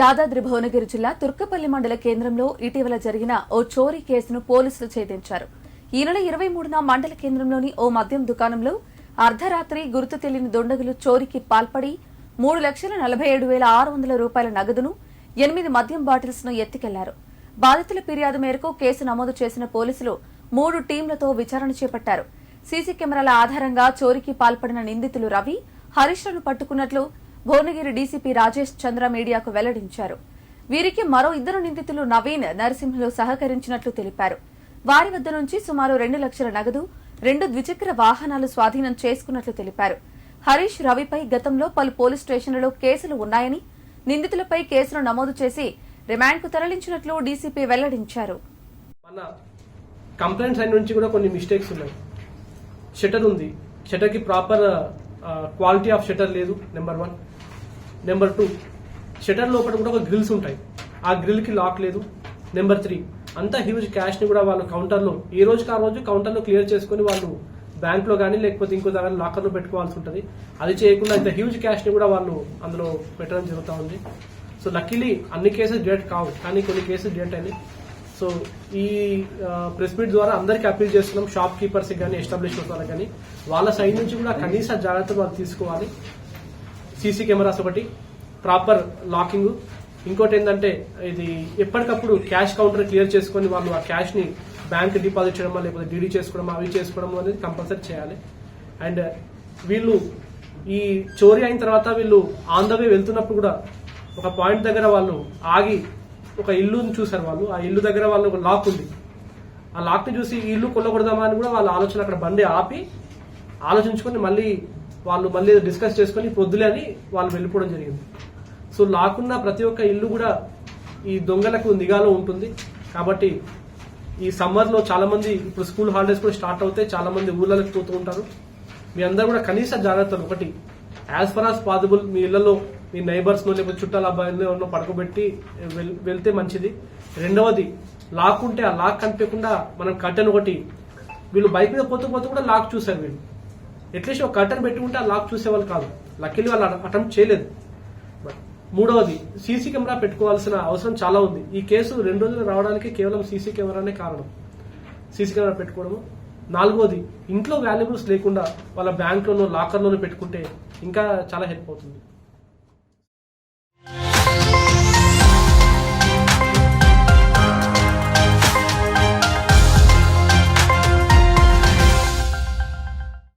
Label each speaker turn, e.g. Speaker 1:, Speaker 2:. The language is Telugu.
Speaker 1: యాదాద్రి భువనగిరి జిల్లా తుర్కపల్లి మండల కేంద్రంలో ఇటీవల జరిగిన ఓ చోరీ కేసును పోలీసులు ఛేదించారు. ఈ నెల ఇరవై మూడున మండల కేంద్రంలోని ఓ మద్యం దుకాణంలో అర్ధరాత్రి గుర్తు తెలియని దుండగులు చోరీకి పాల్పడి మూడు లక్షల నలభై ఏడు వేల ఆరు వందల రూపాయల నగదును ఎనిమిది మద్యం బాటిల్స్ను ఎత్తికెళ్ళారు. బాధితుల ఫిర్యాదు మేరకు కేసు నమోదు చేసిన పోలీసులు మూడు టీంలతో విచారణ చేపట్టారు. సీసీ కెమెరాల ఆధారంగా చోరీకి పాల్పడిన నిందితులు రవి హరీష్లను పట్టుకున్నట్లు భువనగిరి డీసీపీ రాజేష్ చంద్ర మీడియాకు వెల్లడించారు. వీరికి మరో ఇద్దరు నిందితులు నవీన్ నరసింహులు సహకరించినట్లు తెలిపారు. వారి వద్ద నుంచి సుమారు రెండు లక్షల నగదు రెండు ద్విచక్ర వాహనాలు స్వాధీనం చేసుకున్నట్లు తెలిపారు. హరీష్ రవిపై గతంలో పలు పోలీస్ స్టేషన్లలో కేసులు ఉన్నాయని నిందితులపై కేసులు నమోదు చేసి రిమాండ్కు తరలించినట్లు డీసీపీ వెల్లడించారు.
Speaker 2: మన కంప్లైంట్ సైడ్ నుంచి కూడా కొన్ని మిస్టేక్స్ ఉన్నాయి. షటర్ ఉంది. షటర్కి ప్రాపర్ క్వాలిటీ ఆఫ్ షటర్ లేదు number one. Number two shutter లోపల కూడా ఒక గ్రిల్స్ ఉంటాయి. ఆ గ్రిల్కి లాక్ లేదు. నెంబర్ త్రీ అంతా హ్యూజ్ క్యాష్ని కూడా వాళ్ళు కౌంటర్లో ఈ రోజుకి ఆ రోజు కౌంటర్లో క్లియర్ చేసుకొని వాళ్ళు బ్యాంక్లో కానీ లేకపోతే ఇంకో దగ్గర లాకర్లో పెట్టుకోవాల్సి ఉంటుంది. అది చేయకుండా ఇంత హ్యూజ్ క్యాష్ని కూడా వాళ్ళు అందులో పెట్టడం జరుగుతూ ఉంది. సో లక్కీలీ అన్ని కేసెస్ డేట్ కావు కానీ కొన్ని కేసెస్ డేట్ అయినాయి. సో ఈ ప్రెస్ మీట్ ద్వారా అందరికీ అప్పీల్ చేస్తున్నాం. షాప్ కీపర్స్ కానీ ఎస్టాబ్లిష్మెంట్ వాళ్ళకి కానీ వాళ్ళ సైడ్ నుంచి కూడా కనీస జాగ్రత్తలు వాళ్ళు తీసుకోవాలి. సీసీ కెమెరాస్ ఒకటి ప్రాపర్ లాకింగ్. ఇంకోటి ఏంటంటే ఇది ఎప్పటికప్పుడు క్యాష్ కౌంటర్ క్లియర్ చేసుకొని వాళ్ళు ఆ క్యాష్ని బ్యాంక్ డిపాజిట్ చేయడమా లేకపోతే డీడీ చేసుకోవడం అవి చేసుకోవడం అనేది కంపల్సరీ చేయాలి. అండ్ వీళ్ళు ఈ చోరీ అయిన తర్వాత వీళ్ళు ఆన్ ద వే వెళ్తున్నప్పుడు కూడా ఒక పాయింట్ దగ్గర వాళ్ళు ఆగి ఒక ఇల్లుని చూశారు వాళ్ళు. ఆ ఇల్లు దగ్గర వాళ్ళు ఒక లాక్ ఉంది. ఆ లాక్ని చూసి ఇల్లు కొల్లకూడదామా అని కూడా వాళ్ళ ఆలోచన అక్కడ బండి ఆపి ఆలోచించుకొని మళ్ళీ వాళ్ళు మళ్ళీ డిస్కస్ చేసుకుని పొద్దులే అని వాళ్ళు వెళ్ళిపోవడం జరిగింది. సో లాక్కున్న ప్రతి ఒక్క ఇల్లు కూడా ఈ దొంగలకు నిఘాలో ఉంటుంది. కాబట్టి ఈ సమ్మర్లో చాలా మంది ఇప్పుడు స్కూల్ హాలిడేస్ కూడా స్టార్ట్ అవుతాయి. చాలా మంది ఊళ్ళకి పోతూ ఉంటారు. మీ అందరూ కూడా కనీస జాగ్రత్తలు ఒకటి. యాజ్ ఫర్ యాజ్ పాసిబుల్ మీ ఇళ్ళలో మీ నైబర్స్ నో లేకపోతే చుట్టాల అబ్బాయిలో పడుకోబెట్టి వెళ్తే మంచిది. రెండవది లాక్ ఉంటే ఆ లాక్ కనిపించకుండా మనం కట్టెను ఒకటి. వీళ్ళు బైక్ మీద పోతూ పోతూ కూడా లాక్ చూసారు వీళ్ళు. అట్లీస్ట్ ఒక కర్టన్ పెట్టుకుంటే ఆ లాక్ చూసేవాళ్ళు కాదు. లక్కీలీ వాళ్ళు అటెంప్ట్ చేయలేదు. మూడవది సీసీ కెమెరా పెట్టుకోవాల్సిన అవసరం చాలా ఉంది. ఈ కేసు రెండు రోజులు రావడానికి కేవలం సీసీ కెమెరానే కారణం. సీసీ కెమెరా పెట్టుకోవడము. నాలుగోది ఇంట్లో వాల్యుబుల్స్ లేకుండా వాళ్ళ బ్యాంక్లోనూ లాకర్లోనూ పెట్టుకుంటే ఇంకా చాలా హెల్ప్ అవుతుంది.